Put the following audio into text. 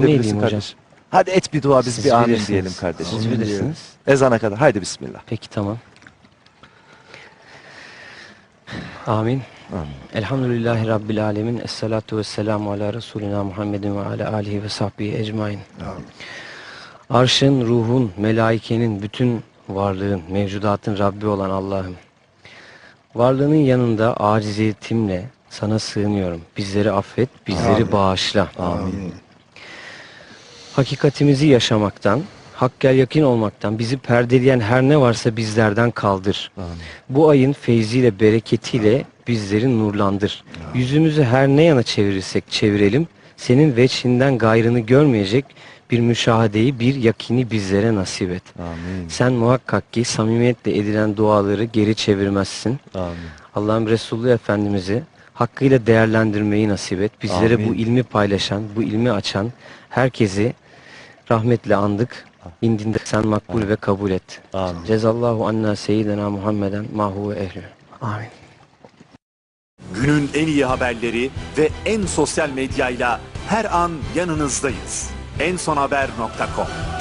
Ne diyeyim hocam? kardeşim. Hadi et bir dua biz Siz bir amin bilirsiniz. diyelim kardeşim. Siz bilirsiniz. Ezana kadar. Haydi bismillah. Peki tamam. Amin. Amin. Elhamdülillahi Rabbil Alemin. Esselatu vesselamu ala Resulina Muhammedin ve ala alihi ve sahbihi ecmain. Arşın, ruhun, melaikenin, bütün varlığın, mevcudatın Rabbi olan Allah'ım. Varlığının yanında aciziyetimle sana sığınıyorum. Bizleri affet, bizleri bağışla. Amin. Hakikatimizi yaşamaktan, hakkel yakin olmaktan bizi perdeleyen her ne varsa bizlerden kaldır. Amin. Bu ayın feyziyle, bereketiyle bizleri nurlandır. Yüzümüzü her ne yana çevirirsek çevirelim, senin veçhinden gayrını görmeyecek bir müşahadeyi, bir yakini bizlere nasip et. Amin. Sen muhakkak ki samimiyetle edilen duaları geri çevirmezsin. Amin. Allah'ım Resulü Efendimiz'i hakkıyla değerlendirmeyi nasip et. Bizlere Amin. bu ilmi paylaşan, bu ilmi açan herkesi rahmetle andık. İndinde sen makbul ve kabul et. Amin. Cezallahu anna seyyidina Muhammeden mahu ve ehlü. Amin. Günün en iyi haberleri ve en sosyal medyayla her an yanınızdayız. ensonhaber.com